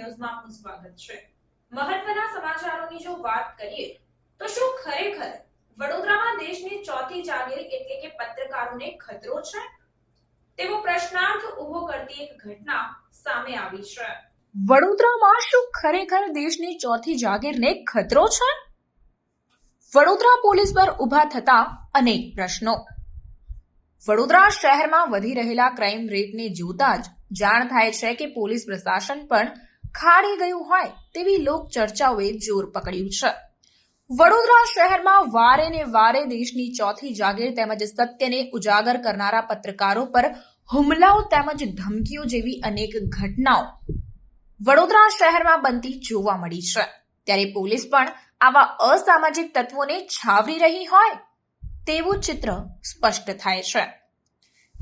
ન્યૂઝમાં આપનું સ્વાગત છે. મહત્વના સમાચારોની જો વાત કરીએ, તો શું ખરેખર વડોદરામાં દેશની ચોથી જાગીર એટલે કે પત્રકારોને ખતરો છે? તેવો પ્રશ્નાર્થ ઊભો કરતી એક ઘટના સામે આવી છે. વડોદરામાં શું ખરેખર દેશની ચોથી જાગીરને ખતરો છે? વડોદરા પોલીસ પર ઊભા થતા અનેક પ્રશ્નો. વડોદરા શહેરમાં વધી રહેલા ક્રાઇમ રેટને જોતા જ જાણ થાય છે કે પોલીસ પ્રશાસન પણ ખાડી ગયું હોય તેવી લોક ચર્ચાઓએ જોર પકડ્યું છે. વડોદરા શહેરમાં વારે ને વારે દેશની ચોથી જાગીર તેમજ સત્યને ઉજાગર કરનારા પત્રકારો પર હુમલાઓ તેમજ ધમકીઓ જેવી અનેક ઘટનાઓ વડોદરા શહેરમાં બનતી જોવા મળી છે. ત્યારે પોલીસ પણ આવા અસામાજિક તત્વોને છાવરી રહી હોય તેવું ચિત્ર સ્પષ્ટ થાય છે.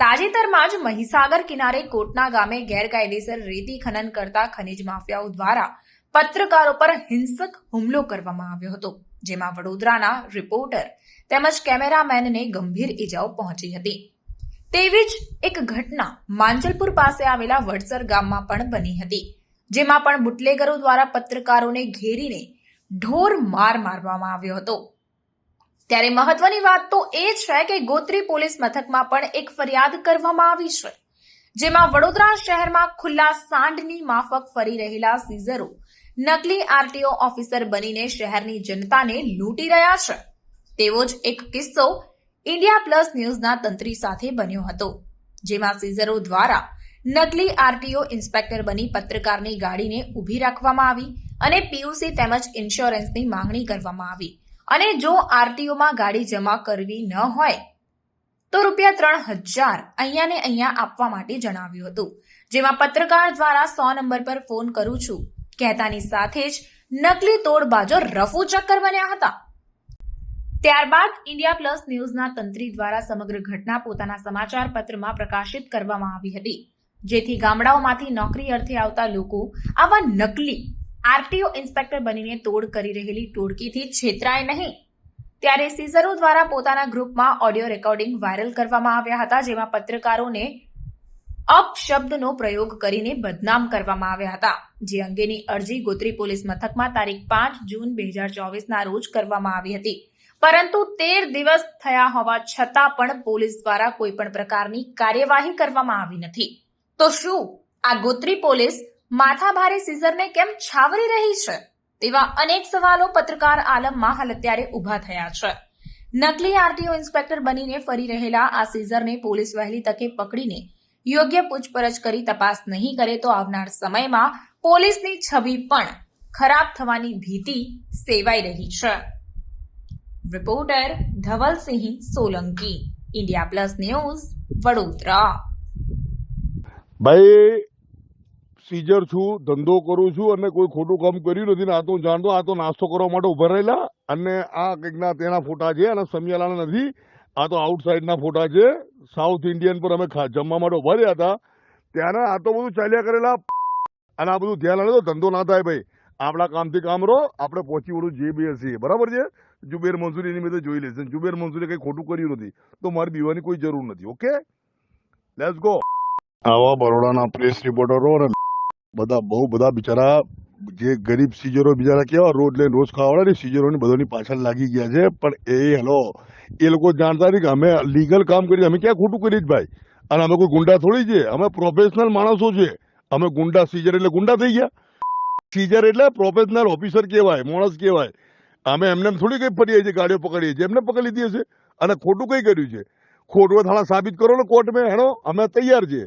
તાજેતરમાં જ મહીસાગર કિનારે કોટના ગામે ગેરકાયદેસર રેતી ખનન કરતા ખનિજ માફિયાઓ દ્વારા પત્રકારો પર હિંસક હુમલો કરવામાં આવ્યો હતો, જેમાં વડોદરાના રિપોર્ટર તેમજ કેમેરામેનને ગંભીર ઈજાઓ પહોંચી હતી. તેવી જ એક ઘટના માંજલપુર પાસે આવેલા વડસર ગામમાં પણ બની હતી, જેમાં પણ બુટલેગરો દ્વારા પત્રકારોને ઘેરીને ઢોર માર મારવામાં આવ્યો હતો. ત્યારે મહત્વની વાત તો એ છે કે ગોત્રી પોલીસ મથકમાં પણ એક ફરિયાદ કરવામાં આવી છે, જેમાં વડોદરા શહેરમાં ખુલ્લા સાંડની માફક ફરી રહેલા સીઝરો, નકલી આરટીઓ ઓફિસર બનીને શહેરની જનતાને લૂંટી રહ્યા છે. તેવો જ એક કિસ્સો ઇન્ડિયા પ્લસ ન્યૂઝના તંત્રી સાથે બન્યો હતો, જેમાં સીઝરો દ્વારા નકલી આરટીઓ ઇન્સ્પેક્ટર બની પત્રકારની ગાડીને ઊભી રાખવામાં આવી અને પીયુસી તેમજ ઇન્સ્યોરન્સની માંગણી કરવામાં આવી. અને જો આરટીઓમાં ગાડી જમા કરવી ન હોય, તો રૂપિયા ત્રણ હજાર અહીંયા ને અહીંયા આપવા માટે જણાવ્યું હતું. જેમાં પત્રકાર દ્વારા સો નંબર પર ફોન કરું છું. કહેતાની સાથે જ નકલી તોડબાજો રફુ ચક્કર બન્યા હતા. ત્યારબાદ ઇન્ડિયા પ્લસ ન્યૂઝના તંત્રી દ્વારા સમગ્ર ઘટના પોતાના સમાચાર પત્રમાં પ્રકાશિત કરવામાં આવી હતી. જેથી ગામડાઓમાંથી નોકરી અર્થે આવતા લોકો આવા નકલી આરટીઓ ઇન્સ્પેક્ટર બનીને તોડ કરી રહેલી ટોળકીથી છેતરાય નહીં. ત્યારે સીઝરો દ્વારા પોતાના ગ્રુપમાં ઓડિયો રેકોર્ડિંગ વાયરલ કરવામાં આવ્યા હતા, જેમાં પત્રકારોને અપશબ્દનો પ્રયોગ કરીને બદનામ કરવામાં આવ્યા હતા. જે અંગેની અરજી ગોત્રી પોલીસ મથકમાં તારીખ પાંચ જૂન બે હજાર ચોવીસના રોજ કરવામાં આવી હતી. પરંતુ તેર દિવસ થયા હોવા છતાં પણ પોલીસ દ્વારા કોઈ પણ પ્રકારની કાર્યવાહી કરવામાં આવી નથી. તો શું આ ગોત્રી પોલીસ માથાભારે સીઝરને કેમ છાવરી રહી છે? તેવા અનેક સવાલો પત્રકાર આલમમાં હાલ અત્યારે ઊભા થયા છે. નકલી આરટીઓ ઇન્સ્પેક્ટર બનીને ફરી રહેલા આ સીઝરને પોલીસ વહેલી તકે પકડીને યોગ્ય પૂછપરછ કરી તપાસ નહીં કરે તો આવનાર સમયમાં પોલીસની છબી પણ ખરાબ થવાની ભીતિ સેવાઈ રહી છે. Reporter Dhavalsinh Solanki, India plus news Vadodara. ભાઈ સીઝર છું, ધંધો કરું છું અને કોઈ ખોટું કામ કર્યું નથી ને આ તો જાણતો, આ તો નાસ્તો કરવા માટે ઊભા રહેલા અને આ કંઈકના તેના ફોટા છે અને સમિયાલાના નથી, આ તો આઉટસાઇડના ફોટા છે. સાઉથ ઇન્ડિયન પર અમે જમવા માટે ઊભા રહ્યા હતા. ત્યારે આ તો બધું ચાલ્યા કરેલા અને આ બધું ધ્યાન આવે તો ધંધો ના થાય ભાઈ. આપણા કામથી કામ રહો, આપણે પહોંચી વળું જે બી હશે બરાબર છે? જુબેર મંસૂરી એની મેં જોઈ લેશે જુબેર મંસૂરી કંઈ ખોટું કર્યું નથી. તો મારે બીવાની કોઈ જરૂર નથી, ઓકે? લેટ્સ ગો આવા બરોડાના પ્રેસ રિપોર્ટરો ને બધા બહુ બધા બિચારા જે ગરીબ સીજરો બિચારા કેવા રોજ લઈને રોજ ખાવાડે ને સીજરોની બધાની પાછળ લાગી ગયા છે. પણ એ હેલો, એ લોકો જાણતા નથી કે અમે લીગલ કામ કરીએ, અમે ક્યાં ખોટું કરીએ ભાઈ? અને અમે કોઈ ગુંડા થોડી છે? અમે પ્રોફેશનલ માણસો છે. અમે ગુંડા સીજર એટલે ગુંડા થઈ ગયા. સીજર એટલે પ્રોફેશનલ ઓફિસર કહેવાય, માણસ કહેવાય. અમે એમને થોડી કંઈ ફરીએ છીએ, ગાડીઓ પકડીએ છીએ. એમને પકડી લીધી હશે. અને ખોટું કંઈ કર્યું છે? ખોટું થાણા સાબિત કરો ને કોર્ટ મેં હેનો અમે તૈયાર છીએ.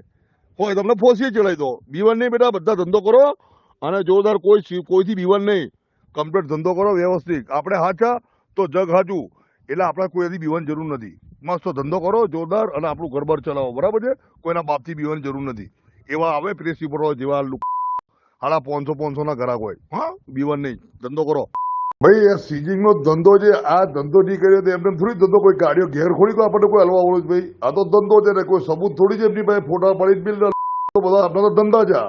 હોય, તમને ફોસી ચડાવી દો બીવન નહીં બેટા, બધા ધંધો કરો. અને જોરદાર કોઈ કોઈથી બીવન નહીં. કમ્પ્લીટ ધંધો કરો, વ્યવસ્થિત. આપણે હાચા તો જગ હાચું. એટલે આપણે કોઈથી બીવન જરૂર નથી. મસ્ત ધંધો કરો, જોરદાર, અને આપણું ઘરબાર ચલાવો. બરાબર છે? કોઈના બાપથી બીવન જરૂર નથી. એવા આવે પ્રેસ જેવા હાડા પાંચસો પાંચસો ના ગ્રાહક હોય. હા? બીવન નહીં. ધંધો કરો. ભાઈ આ સીજિંગ નો ધંધો છે, આ ધંધો નહીં કર્યો તો એમને થોડી ધંધો કોઈ ગાડીઓ ઘેર ખોડી તો આપણને કોઈ હલવા વાળું ભાઈ આ તો ધંધો છે ને, કોઈ સબૂત થોડી છે એમની પાસે ફોટા પાડી બિલ બધા આપણા તો ધંધા છે.